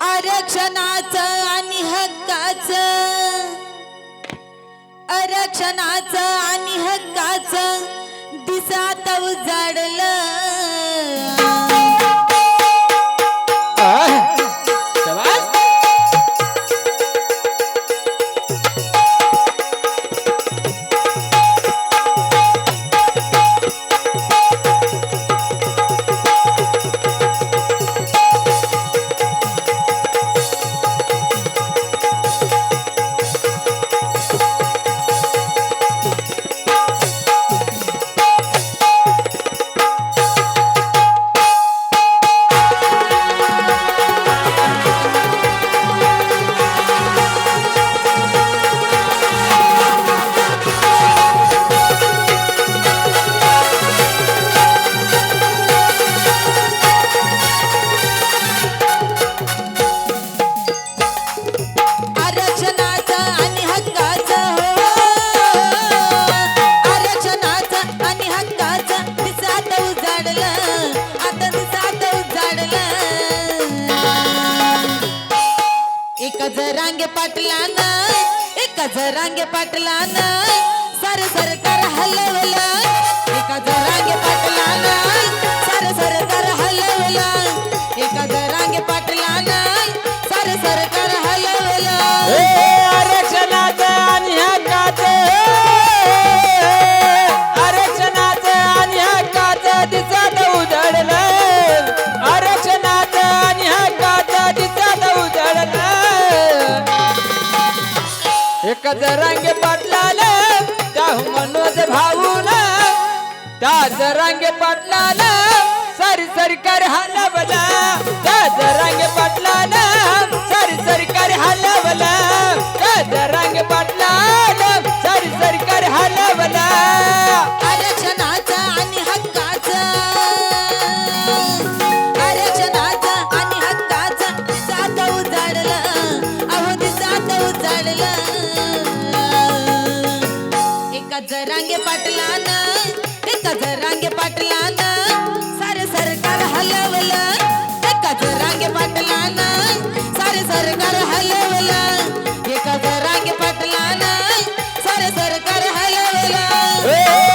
आरक्षणाचं आणि हक्काचं. आरक्षणाचं आणि हक्काचं. दिसात उजाडलं. आणि हक्काचं दिसात उजाडलं. आता दिसात उजाडलं. एका जरांगे पाटलानं एका जरांगे पाटलानं सर सरकार हलवलं. एका जरांगे पाटलानं सर सरकार हलवलं. एका जरांगे पाटलानं सर सरकार हलवलं. एकच रंग पाटलाला त्या मनोज भाऊला त्याच रंग पाटलाला सरी सरकार हलवला. त्याच रंग पाटलाला सरी सरकार हलवला. त्याच रंग पाटलाला सरी सरकार हलवला. आरक्षणाचं आणि हक्काचं. आरक्षणाचं आणि हक्काचं. दिसात उजाडलं. अहो दिसात उजाडलं. एका पाटलान ते एका पाटलान सारे सरकार हलवलं ते जरांगे पाटलान सारे सरकार हलवलं एका जरांगे पाटलान सारे सरकार हलवलं.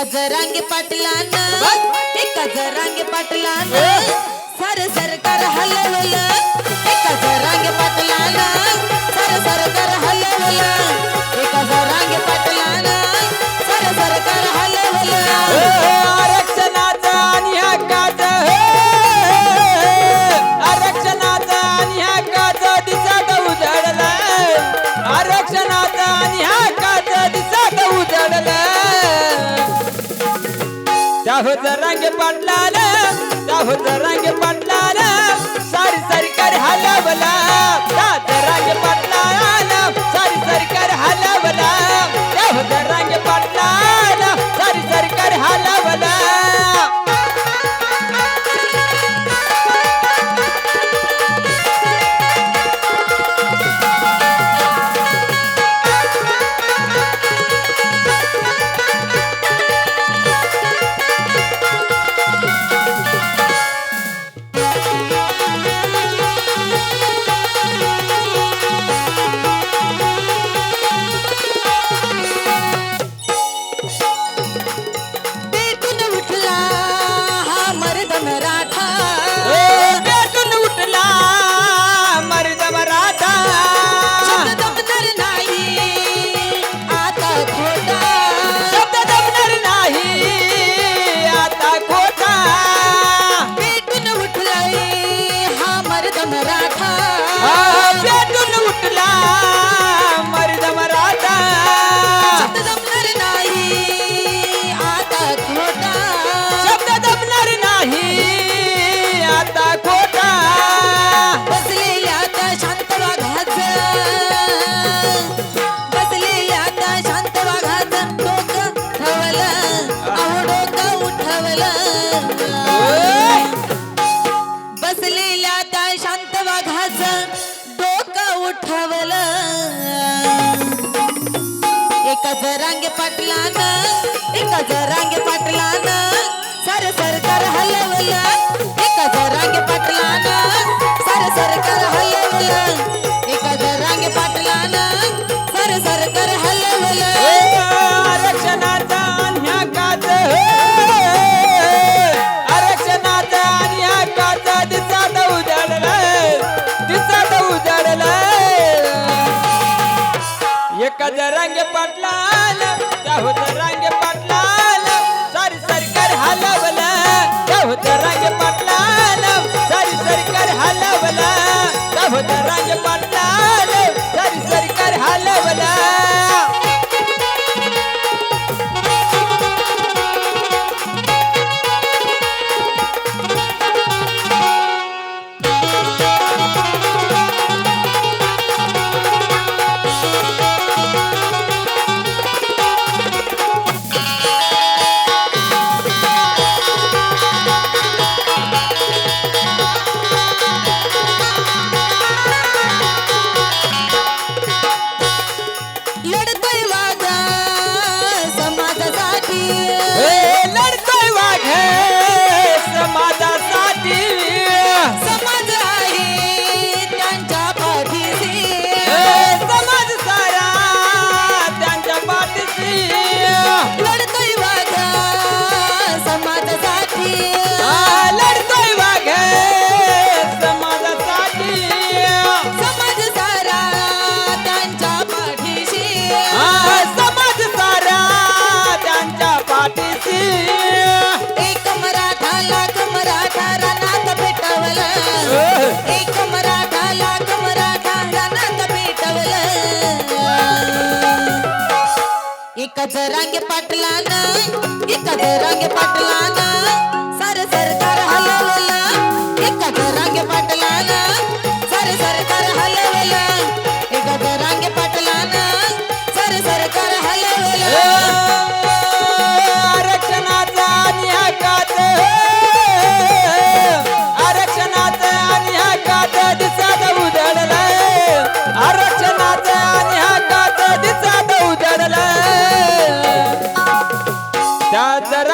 एका जरांगे पाटलानं. एका जरांगे पाटलानं सर सरकार हलवलं एका जरांगे पाटलानं रंग पटला रंग पाटलाला, सारी हला वाला दाद रंग पाटलाला, सारी सरकार हलवला दाहोद रंग पाटलाला, सारी हला हलवला। ¡Gracias! एकाच रांग पाटला ना एकाच रांग पटला ना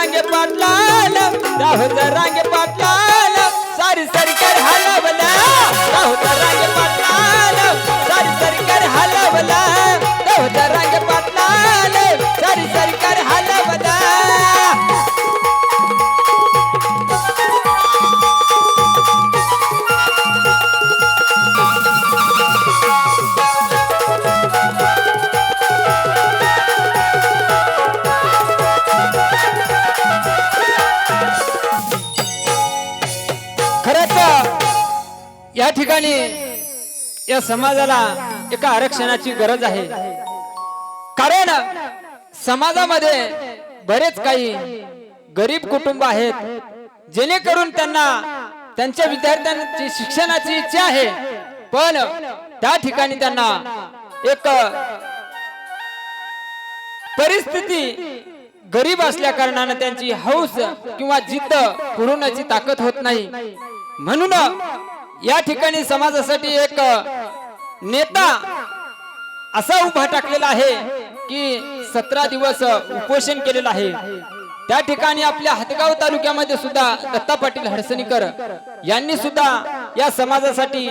रांगे पाटलाल राहुल रांगे पाटलाल, सारी सरकार हलवला राहुल रांगे पाटलाल, सारी सरकार हलवला राहुल रांगे सर सर कर हलवला। या समाजाला एका आरक्षणाची गरज आहे. कारण समाजामध्ये बरेच काही गरीब कुटुंब आहेत जेणेकरून त्यांना त्यांच्या विद्यार्थ्यांची शिक्षणाची इच्छा आहे. पण त्या ठिकाणी त्यांना एक परिस्थिती गरीब असल्या कारणानं त्यांची हौस किंवा जिद्द पुरवण्याची ताकद होत नाही. म्हणून या ठिकाणी समाजासाठी एक नेता असा उभा टाकलेला आहे की सतरा दिवस उपोषण केलेलं आहे. त्या ठिकाणी आपल्या हदगाव तालुक्यामध्ये सुद्धा दत्ता पाटील हडसणीकर यांनी सुद्धा या समाजासाठी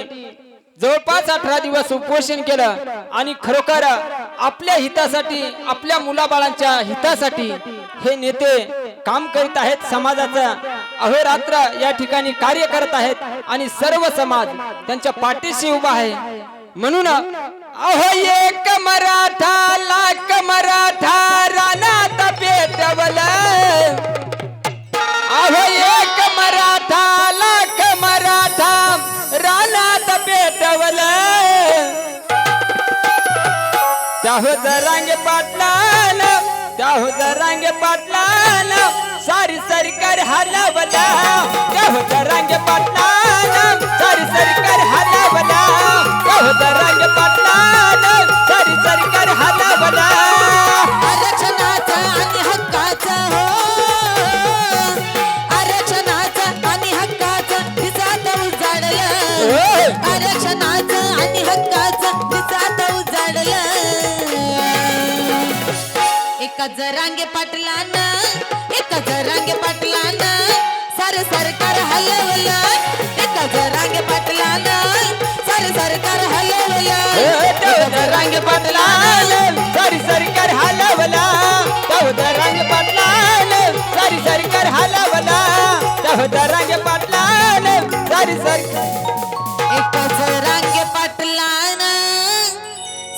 जवळपास अठरा दिवस उपोषण केलं आणि खरोखर आपल्या हितासाठी आपल्या मुलाबाळांच्या हितासाठी हे नेते काम करीत आहेत समाजाचं अहोरात्र या ठिकाणी कार्य करत आहेत आणि सर्व समाज त्यांच्या पाठीशी उभा आहे. म्हणून अहो एक मराठा लाख मराठा रानात पेटवल. अहो एक मराठा लाख मराठा रानात पेटवल. त्याहो जरांगे पाटलान त्याहो जरांगे पाटलान सारी सरकार हलवला त्याहो जरांगे पाटलान सारी सरकार हलवला जरांगे पाटलान हो. एका जरांगे पाटलानं सारे सरकार हलवलं. एका जरांगे पाटलानं सारे सरकार हलवलं. रंग पाटलाल सारी सरकार हलवला. त्याहो रंग पाटलाल सारी सरकार हलवला. त्याहो रंग पाटलाल सारी सरकार एकच रांगे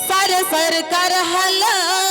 सार सरकार हलवलं.